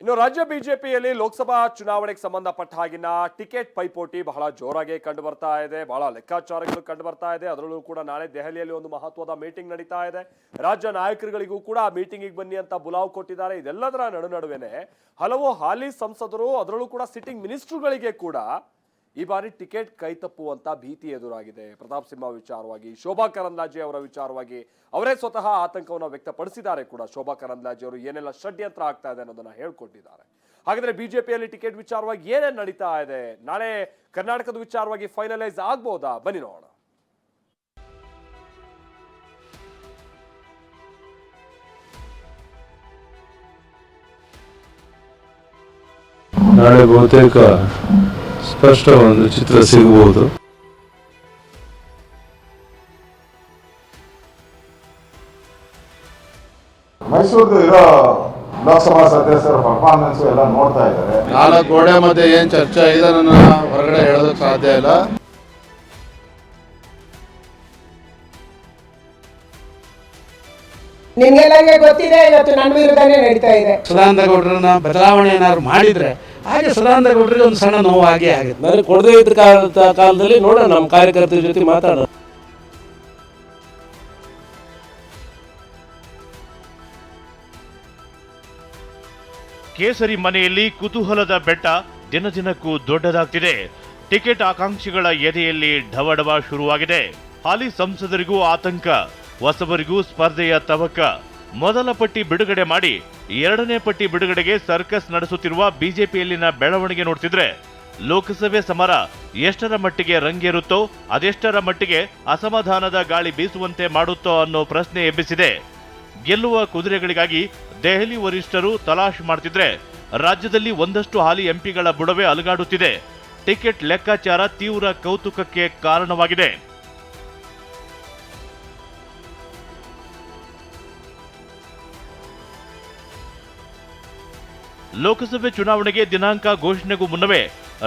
ಇನ್ನು ರಾಜ್ಯ ಬಿಜೆಪಿಯಲ್ಲಿ ಲೋಕಸಭಾ ಚುನಾವಣೆಗೆ ಸಂಬಂಧಪಟ್ಟ ಹಾಗಿನ ಟಿಕೆಟ್ ಪೈಪೋಟಿ ಬಹಳ ಜೋರಾಗಿ ಕಂಡು ಬರ್ತಾ ಇದೆ, ಬಹಳ ಲೆಕ್ಕಾಚಾರಗಳು ಕಂಡು ಬರ್ತಾ ಇದೆ. ಅದರಲ್ಲೂ ಕೂಡ ನಾಳೆ ದೆಹಲಿಯಲ್ಲಿ ಒಂದು ಮಹತ್ವದ ಮೀಟಿಂಗ್ ನಡೀತಾ ಇದೆ. ರಾಜ್ಯ ನಾಯಕರುಗಳಿಗೂ ಕೂಡ ಆ ಮೀಟಿಂಗಿಗೆ ಬನ್ನಿ ಅಂತ ಬುಲಾವ್ ಕೊಟ್ಟಿದ್ದಾರೆ. ಇದೆಲ್ಲದರ ನಡು ನಡುವೆನೆ ಹಲವು ಹಾಲಿ ಸಂಸದರು, ಅದರಲ್ಲೂ ಕೂಡ ಸಿಟ್ಟಿಂಗ್ ಮಿನಿಸ್ಟ್ರುಗಳಿಗೆ ಕೂಡ ಈ ಬಾರಿ ಟಿಕೆಟ್ ಕೈ ತಪ್ಪುವಂತ ಭೀತಿ ಎದುರಾಗಿದೆ. ಪ್ರತಾಪ್ ಸಿಂಹ ವಿಚಾರವಾಗಿ, ಶೋಭಾ ಕರಂದ್ಲಾಜೆ ಅವರ ವಿಚಾರವಾಗಿ ಅವರೇ ಸ್ವತಃ ಆತಂಕವನ್ನು ವ್ಯಕ್ತಪಡಿಸಿದ್ದಾರೆ ಕೂಡ. ಶೋಭಾ ಕರಂದ್ಲಾಜೆ ಅವರು ಏನೆಲ್ಲ ಷಡ್ಯಂತ್ರ ಆಗ್ತಾ ಇದೆ ಅನ್ನೋದನ್ನ ಹೇಳ್ಕೊಟ್ಟಿದ್ದಾರೆ. ಹಾಗಾದ್ರೆ ಬಿಜೆಪಿಯಲ್ಲಿ ಟಿಕೆಟ್ ವಿಚಾರವಾಗಿ ಏನೇನು ನಡೀತಾ ಇದೆ? ನಾಳೆ ಕರ್ನಾಟಕದ ವಿಚಾರವಾಗಿ ಫೈನಲೈಸ್ ಆಗ್ಬೋದಾ? ಬನ್ನಿ ನೋಡೋಣ. ನಾಳೆ ಬಹುತೇಕ ಸ್ಪಷ್ಟ ಒಂದು ಚಿತ್ರ ಸಿಗಬಹುದು ಮೈಸೂರ್ದು ಇರೋ ಲೋಕಸಭಾ ಸದಸ್ಯರ ಪರ್ಫಾರ್ಮೆನ್ಸ್ ಎಲ್ಲ ನೋಡ್ತಾ ಇದ್ದಾರೆ. ನಾಲ್ಕು ಗೋಡೆ ಮಧ್ಯೆ ಏನ್ ಚರ್ಚೆ ಇದೆ ನನ್ನ ಹೊರಗಡೆ ಹೇಳೋದಕ್ಕೆ ಸಾಧ್ಯ ಇಲ್ಲ. ನಿಮ್ಗೆಲ್ಲರಿಗೆ ಗೊತ್ತಿದೆ ಇವತ್ತು ನನ್ನ ವಿರುದ್ಧನೇ ನಡೀತಾ ಇದೆ. ಸದಾನಂದ ಗೌಡರನ್ನ ಬದಲಾವಣೆ ಏನಾದ್ರು ಮಾಡಿದ್ರೆ ಹಾಗೆ ಸದಾನಂದ ಗೌಡರಿಗೆ ಒಂದು ಸಣ್ಣ ನೋವು ಆಗೇ ಆಗುತ್ತೆ ನನಗೆ ಕೊಡದೇ ಇದ್ದ ಕಾಲದ ಕಾಲದಲ್ಲಿ ನೋಡೋಣ ನಮ್ಮ ಕಾರ್ಯಕರ್ತರ ಜೊತೆ ಮಾತಾಡೋಣ. ಕೇಸರಿ ಮನೆಯಲ್ಲಿ ಕುತೂಹಲದ ಬೆಟ್ಟ ದಿನ ದಿನಕ್ಕೂ ದೊಡ್ಡದಾಗ್ತಿದೆ. ಟಿಕೆಟ್ ಆಕಾಂಕ್ಷಿಗಳ ಎದೆಯಲ್ಲಿ ಢವಢವ ಶುರುವಾಗಿದೆ. ಹಾಲಿ ಸಂಸದರಿಗೂ ಆತಂಕ ಹೊಸಬರಿಗೂ ಸ್ಪರ್ಧೆಯ ತವಕ. ಮೊದಲ ಪಟ್ಟಿ ಬಿಡುಗಡೆ ಮಾಡಿ ಎರಡನೇ ಪಟ್ಟಿ ಬಿಡುಗಡೆಗೆ ಸರ್ಕಸ್ ನಡೆಸುತ್ತಿರುವ ಬಿಜೆಪಿಯಲ್ಲಿನ ಬೆಳವಣಿಗೆ ನೋಡ್ತಿದ್ರೆ ಲೋಕಸಭೆ ಸಮರ ಎಷ್ಟರ ಮಟ್ಟಿಗೆ ರಂಗೇರುತ್ತೋ ಅದೆಷ್ಟರ ಮಟ್ಟಿಗೆ ಅಸಮಾಧಾನದ ಗಾಳಿ ಬೀಸುವಂತೆ ಮಾಡುತ್ತೋ ಅನ್ನೋ ಪ್ರಶ್ನೆ ಎಬ್ಬಿಸಿದೆ. ಗೆಲ್ಲುವ ಕುದುರೆಗಳಿಗಾಗಿ ದೆಹಲಿ ವರಿಷ್ಠರು ತಲಾಶ್ ಮಾಡ್ತಿದ್ರೆ ರಾಜ್ಯದಲ್ಲಿ ಒಂದಷ್ಟು ಹಾಲಿ ಎಂಪಿಗಳ ಬುಡವೆ ಅಲುಗಾಡುತ್ತಿದೆ. ಟಿಕೆಟ್ ಲೆಕ್ಕಾಚಾರ ತೀವ್ರ ಕೌತುಕಕ್ಕೆ ಕಾರಣವಾಗಿದೆ. ಲೋಕಸಭೆ ಚುನಾವಣೆಗೆ ದಿನಾಂಕ ಘೋಷಣೆಗೂ ಮುನ್ನವೇ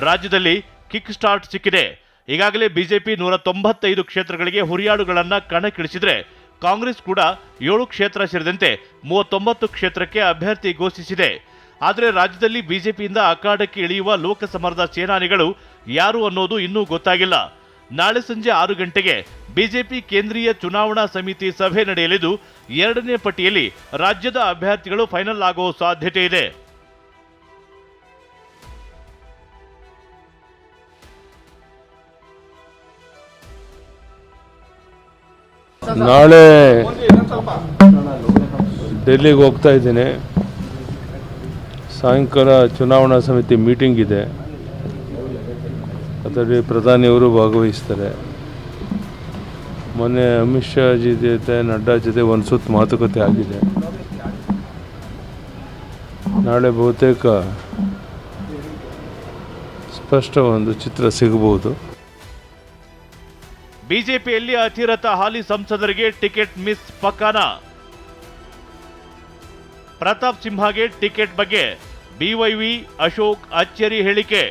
ರಾಜ್ಯದಲ್ಲಿ ಕಿಕ್ ಸ್ಟಾರ್ಟ್ ಸಿಕ್ಕಿದೆ. ಈಗಾಗಲೇ ಬಿಜೆಪಿ ನೂರ ತೊಂಬತ್ತೈದು ಕ್ಷೇತ್ರಗಳಿಗೆ ಹುರಿಯಾಡುಗಳನ್ನು ಕಣಕ್ಕಿಳಿಸಿದರೆ ಕಾಂಗ್ರೆಸ್ ಕೂಡ ಏಳು ಕ್ಷೇತ್ರ ಸೇರಿದಂತೆ ಮೂವತ್ತೊಂಬತ್ತು ಕ್ಷೇತ್ರಕ್ಕೆ ಅಭ್ಯರ್ಥಿ ಘೋಷಿಸಿದೆ. ಆದರೆ ರಾಜ್ಯದಲ್ಲಿ ಬಿಜೆಪಿಯಿಂದ ಅಖಾಡಕ್ಕೆ ಇಳಿಯುವ ಲೋಕಸಮರದ ಸೇನಾನಿಗಳು ಯಾರು ಅನ್ನೋದು ಇನ್ನೂ ಗೊತ್ತಾಗಿಲ್ಲ. ನಾಳೆ ಸಂಜೆ ಆರು ಗಂಟೆಗೆ ಬಿಜೆಪಿ ಕೇಂದ್ರೀಯ ಚುನಾವಣಾ ಸಮಿತಿ ಸಭೆ ನಡೆಯಲಿದ್ದು, ಎರಡನೇ ಪಟ್ಟಿಯಲ್ಲಿ ರಾಜ್ಯದ ಅಭ್ಯರ್ಥಿಗಳು ಫೈನಲ್ ಆಗೋ ಸಾಧ್ಯತೆ ಇದೆ. ನಾಳೆ ಡೆಲ್ಲಿಗೆ ಹೋಗ್ತಾ ಇದ್ದೀನಿ. ಸಾಯಂಕಾಲ ಚುನಾವಣಾ ಸಮಿತಿ ಮೀಟಿಂಗ್ ಇದೆ. ಅದರಲ್ಲಿ ಪ್ರಧಾನಿಯವರು ಭಾಗವಹಿಸ್ತಾರೆ. ಮೊನ್ನೆ ಅಮಿತ್ ಶಾ ಜಿ ಜೊತೆ ನಡ್ಡಾ ಜೊತೆ ಒಂದು ಸುತ್ತ ಮಾತುಕತೆ ಆಗಿದೆ. ನಾಳೆ ಬಹುತೇಕ ಸ್ಪಷ್ಟ ಒಂದು ಚಿತ್ರ ಸಿಗಬಹುದು ಬಿಜೆಪಿಯಲ್ಲಿ ಅತಿರಥ ಹಾಲಿ ಸಂಸದರಿಗೆ ಟಿಕೆಟ್ ಮಿಸ್ ಪಕ್ಕಾನ. ಪ್ರತಾಪ್ ಸಿಂಹಗೆ ಟಿಕೆಟ್ ಬಗ್ಗೆ ಬಿವೈವಿ ಅಶೋಕ್ ಅಚ್ಚರಿ ಹೇಳಿಕೆ.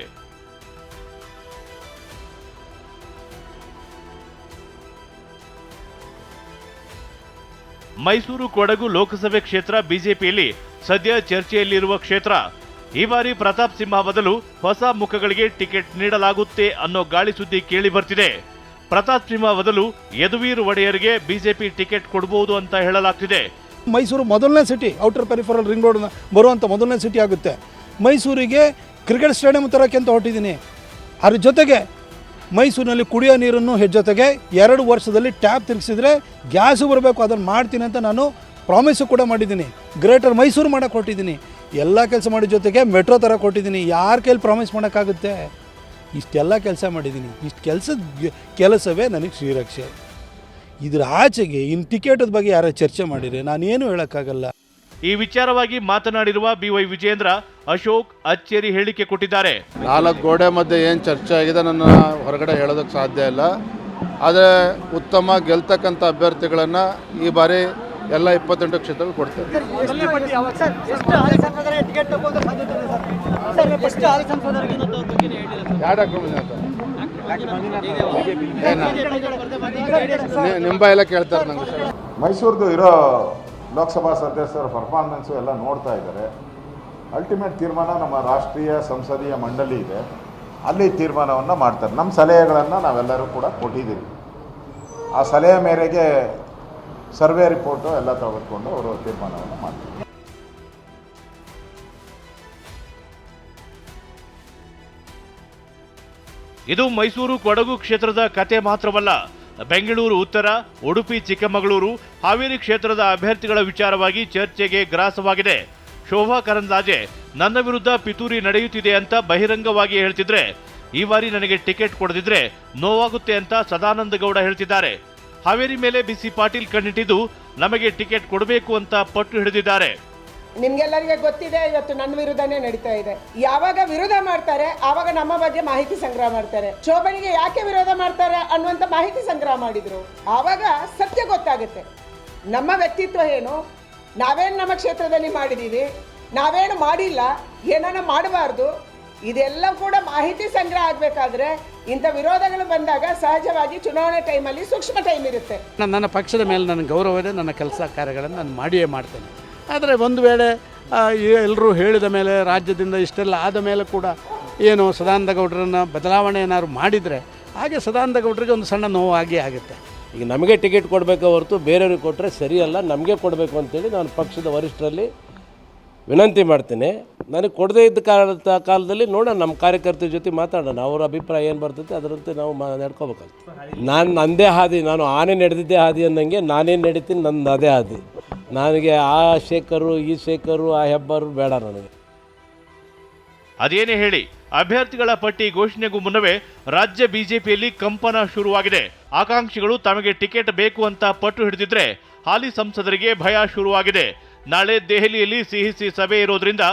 ಮೈಸೂರು ಕೊಡಗು ಲೋಕಸಭೆ ಕ್ಷೇತ್ರ ಬಿಜೆಪಿಯಲ್ಲಿ ಸದ್ಯ ಚರ್ಚೆಯಲ್ಲಿರುವ ಕ್ಷೇತ್ರ. ಈ ಬಾರಿ ಪ್ರತಾಪ್ ಸಿಂಹ ಬದಲು ಹೊಸ ಮುಖಗಳಿಗೆ ಟಿಕೆಟ್ ನೀಡಲಾಗುತ್ತೆ ಅನ್ನೋ ಗಾಳಿ ಸುದ್ದಿ ಕೇಳಿ ಬರ್ತಿದೆ. ಪ್ರತಾಪ್ ಸಿಂಹ ಬದಲು ಯದುವೀರ್ ಒಡೆಯರ್ಗೆ ಬಿಜೆಪಿ ಟಿಕೆಟ್ ಕೊಡಬಹುದು ಅಂತ ಹೇಳಲಾಗ್ತಿದೆ. ಮೈಸೂರು ಮೊದಲನೇ city outer peripheral ring road ಬರುವಂಥ ಮೊದಲನೇ ಸಿಟಿ ಆಗುತ್ತೆ. ಮೈಸೂರಿಗೆ ಕ್ರಿಕೆಟ್ ಸ್ಟೇಡಿಯಂ ತರಕ್ಕೆ ಅಂತ ಹೊರಟಿದ್ದೀನಿ? ಅದ್ರ ಜೊತೆಗೆ ಮೈಸೂರಿನಲ್ಲಿ ಕುಡಿಯೋ ನೀರನ್ನು ಜೊತೆಗೆ ಎರಡು ವರ್ಷದಲ್ಲಿ ಟ್ಯಾಪ್ ತಿರುಗಿಸಿದ್ರೆ ಗ್ಯಾಸು ಬರಬೇಕು, ಅದನ್ನು ಮಾಡ್ತೀನಿ ಅಂತ ನಾನು ಪ್ರಾಮಿಸು ಕೂಡ ಮಾಡಿದ್ದೀನಿ. ಗ್ರೇಟರ್ ಮೈಸೂರು ಮಾಡೋಕ್ಕೆ ಹೊರಟಿದ್ದೀನಿ. ಎಲ್ಲ ಕೆಲಸ ಮಾಡಿದ ಜೊತೆಗೆ ಮೆಟ್ರೋ ಥರ ಕೊಟ್ಟಿದ್ದೀನಿ ಯಾರ ಕೈಲಿ ಪ್ರಾಮಿಸ್ ಮಾಡೋಕ್ಕಾಗುತ್ತೆ? ಇಷ್ಟೆಲ್ಲ ಕೆಲಸ ಮಾಡಿದ್ದೀನಿ. ಇಷ್ಟು ಕೆಲಸದ ಕೆಲಸವೇ ನನಗೆ ಶ್ರೀರಕ್ಷೆ. ಇದರ ಆಚೆಗೆ ಇನ್ನು ಟಿಕೆಟದ ಬಗ್ಗೆ ಯಾರೋ ಚರ್ಚೆ ಮಾಡಿದರೆ ನಾನೇನು ಹೇಳೋಕ್ಕಾಗಲ್ಲ. ಈ ವಿಚಾರವಾಗಿ ಮಾತನಾಡಿರುವ ಬಿವೈ ವಿಜೇಂದ್ರ ಅಶೋಕ್ ಅಚ್ಚೇರಿ ಹೇಳಿಕೆ ಕೊಟ್ಟಿದ್ದಾರೆ. ನಾಲ್ಕು ಗೋಡೆ ಮಧ್ಯೆ ಏನು ಚರ್ಚೆ ಆಗಿದೆ ನನ್ನ ಹೊರಗಡೆ ಹೇಳೋದಕ್ಕೆ ಸಾಧ್ಯ ಇಲ್ಲ. ಆದರೆ ಉತ್ತಮ ಗೆಲ್ತಕ್ಕಂಥ ಅಭ್ಯರ್ಥಿಗಳನ್ನು ಈ ಬಾರಿ ಎಲ್ಲ ಇಪ್ಪತ್ತೆಂಟು ಕ್ಷೇತ್ರಗಳು ಕೊಡ್ತೇವೆ. ಯಾವ ಡಾಕ್ಯುಮೆಂಟ್ ಅಂತ ಏನ? ನಿ- ನಿಮ್ಮ ಎಲ್ಲ ಕೇಳ್ತಾರೆ ನಂಗೆ. ಮೈಸೂರ್ದು ಇರೋ ಲೋಕಸಭಾ ಸದಸ್ಯರ ಪರ್ಫಾರ್ಮೆನ್ಸ್ ಎಲ್ಲ ನೋಡ್ತಾ ಇದ್ದಾರೆ. ಅಲ್ಟಿಮೇಟ್ ತೀರ್ಮಾನ ನಮ್ಮ ರಾಷ್ಟ್ರೀಯ ಸಂಸದೀಯ ಮಂಡಳಿ ಇದೆ. ಅಲ್ಲಿ ತೀರ್ಮಾನವನ್ನು ಮಾಡ್ತಾರೆ. ನಮ್ಮ ಸಲಹೆಗಳನ್ನು ನಾವೆಲ್ಲರೂ ಕೂಡ ಕೊಟ್ಟಿದ್ದೀವಿ. ಆ ಸಲಹೆ ಮೇರೆಗೆ ಸರ್ವೆ ರಿಪೋರ್ಟು ಎಲ್ಲ ತೆಗೆದುಕೊಂಡು ಅವರು ತೀರ್ಮಾನವನ್ನು ಮಾಡ್ತಾರೆ. ಇದು ಮೈಸೂರು ಕೊಡಗು ಕ್ಷೇತ್ರದ ಕತೆ ಮಾತ್ರವಲ್ಲ, ಬೆಂಗಳೂರು, ಉತ್ತರ, ಉಡುಪಿ, ಚಿಕ್ಕಮಗಳೂರು, ಹಾವೇರಿ ಕ್ಷೇತ್ರದ ಅಭ್ಯರ್ಥಿಗಳ ವಿಚಾರವಾಗಿ ಚರ್ಚೆಗೆ ಗ್ರಾಸವಾಗಿದೆ. ಶೋಭಾ ಕರಂದ್ಲಾಜೆ, ನನ್ನ ವಿರುದ್ಧ ಪಿತೂರಿ ನಡೆಯುತ್ತಿದೆ ಅಂತ ಬಹಿರಂಗವಾಗಿ ಹೇಳ್ತಿದ್ರೆ, ಈ ಬಾರಿ ನನಗೆ ಟಿಕೆಟ್ ಕೊಡದಿದ್ರೆ ನೋವಾಗುತ್ತೆ ಅಂತ ಸದಾನಂದ ಗೌಡ ಹೇಳ್ತಿದ್ದಾರೆ. ಹಾವೇರಿ ಮೇಲೆ ಬಿಸಿ ಪಾಟೀಲ್ ಕಣ್ಣಿಟ್ಟಿದ್ದು, ನಮಗೆ ಟಿಕೆಟ್ ಕೊಡಬೇಕು ಅಂತ ಪಟ್ಟು ಹಿಡಿದಿದ್ದಾರೆ. ನಿಮ್ಗೆಲ್ಲರಿಗೆ ಗೊತ್ತಿದೆ, ಇವತ್ತು ನನ್ನ ವಿರುದ್ಧನೇ ನಡೀತಾ ಇದೆ. ಯಾವಾಗ ವಿರೋಧ ಮಾಡ್ತಾರೆ, ಆವಾಗ ನಮ್ಮ ಬಗ್ಗೆ ಮಾಹಿತಿ ಸಂಗ್ರಹ ಮಾಡ್ತಾರೆ. ಶೋಭನಿಗೆ ಯಾಕೆ ವಿರೋಧ ಮಾಡ್ತಾರೆ ಅನ್ನುವಂಥ ಮಾಹಿತಿ ಸಂಗ್ರಹ ಮಾಡಿದ್ರು. ಆವಾಗ ಸತ್ಯ ಗೊತ್ತಾಗುತ್ತೆ. ನಮ್ಮ ವ್ಯಕ್ತಿತ್ವ ಏನು? ನಾವೇನು ನಮ್ಮ ಕ್ಷೇತ್ರದಲ್ಲಿ ಮಾಡಿದ್ದೀವಿ ನಾವೇನು ಮಾಡಿಲ್ಲ? ಏನನ್ನ ಮಾಡಬಾರ್ದು? ಇದೆಲ್ಲ ಕೂಡ ಮಾಹಿತಿ ಸಂಗ್ರಹ ಆಗಬೇಕಾದ್ರೆ ಇಂಥ ವಿರೋಧಗಳು ಬಂದಾಗ ಸಹಜವಾಗಿ ಚುನಾವಣೆ ಟೈಮಲ್ಲಿ ಸೂಕ್ಷ್ಮ ಟೈಮ್ ಇರುತ್ತೆ. ನನ್ನ ಪಕ್ಷದ ಮೇಲೆ ನನ್ನ ಗೌರವ ಇದೆ, ನನ್ನ ಕೆಲಸ ಕಾರ್ಯಗಳನ್ನು ನಾನು ಮಾಡಿಯೇ ಮಾಡ್ತೇನೆ. ಆದರೆ ಒಂದು ವೇಳೆ ಎಲ್ಲರೂ ಹೇಳಿದ ಮೇಲೆ, ರಾಜ್ಯದಿಂದ ಇಷ್ಟೆಲ್ಲ ಆದ ಮೇಲೆ ಕೂಡ ಏನು ಸದಾನಂದ ಗೌಡರನ್ನು ಬದಲಾವಣೆ ಏನಾದ್ರು ಮಾಡಿದರೆ, ಹಾಗೆ ಸದಾನಂದ ಗೌಡರಿಗೆ ಒಂದು ಸಣ್ಣ ನೋವು ಆಗೇ ಆಗುತ್ತೆ. ಈಗ ನಮಗೆ ಟಿಕೆಟ್ ಕೊಡಬೇಕು ಹೊರತು ಬೇರೆಯವ್ರಿಗೆ ಕೊಟ್ಟರೆ ಸರಿಯಲ್ಲ ನಮಗೆ ಕೊಡಬೇಕು ಅಂತೇಳಿ ನಾನು ಪಕ್ಷದ ವರಿಷ್ಠರಲ್ಲಿ ವಿನಂತಿ ಮಾಡ್ತೀನಿ. ನನಗೆ ಕೊಡದೇ ಇದ್ದ ಕಾಲದ ಕಾಲದಲ್ಲಿ ನೋಡೋಣ, ನಮ್ಮ ಕಾರ್ಯಕರ್ತರ ಜೊತೆ ಮಾತಾಡೋಣ. ಅವರ ಅಭಿಪ್ರಾಯ ಏನು ಬರ್ತೈತೆ ಅದರಂತೆ ನಾವು ಮಾ, ನಡ್ಕೋಬೇಕಾಗ್ತದೆ. ನಾನು ನನ್ನದೇ ಹಾದಿ, ನಾನು ಆನೆ ನಡೆದಿದ್ದೇ ಹಾದಿ ಅನ್ನಂಗೆ ನಾನೇನು ನಡೀತೀನಿ, ನಂದು ಅದೇ ಹಾದಿ. ನನಗೆ ಆ ಶೇಖರು, ಈ ಶೇಖರು, ಆ ಹೆಬ್ಬರು ಬೇಡ ನನಗೆ. ಅದೇನೇ ಹೇಳಿ, ಅಭ್ಯರ್ಥಿಗಳ ಪಟ್ಟಿ ಘೋಷಣೆಗೂ ಮುನ್ನವೇ ರಾಜ್ಯ ಬಿಜೆಪಿಯಲ್ಲಿ ಕಂಪನ ಶುರುವಾಗಿದೆ. ಆಕಾಂಕ್ಷಿಗಳು ತಮಗೆ ಟಿಕೆಟ್ ಬೇಕು ಅಂತ ಪಟ್ಟು ಹಿಡಿದಿದ್ರೆ ಹಾಲಿ ಸಂಸದರಿಗೆ ಭಯ ಶುರುವಾಗಿದೆ. ನಾಳೆ ದೆಹಲಿಯಲ್ಲಿ ಸಿಹಿಸಿ ಸಭೆ ಇರೋದ್ರಿಂದ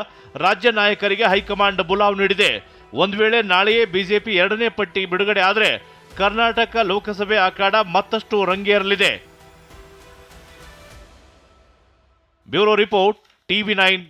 ರಾಜ್ಯ ನಾಯಕರಿಗೆ ಹೈಕಮಾಂಡ್ ಬುಲಾವ್ ನೀಡಿದೆ. ಒಂದು ವೇಳೆ ನಾಳೆಯೇ ಬಿಜೆಪಿ ಎರಡನೇ ಪಟ್ಟಿ ಬಿಡುಗಡೆ ಆದರೆ ಕರ್ನಾಟಕ ಲೋಕಸಭೆ ಅಖಾಡ ಮತ್ತಷ್ಟು ರಂಗೇರಲಿದೆ. Bureau report TV nine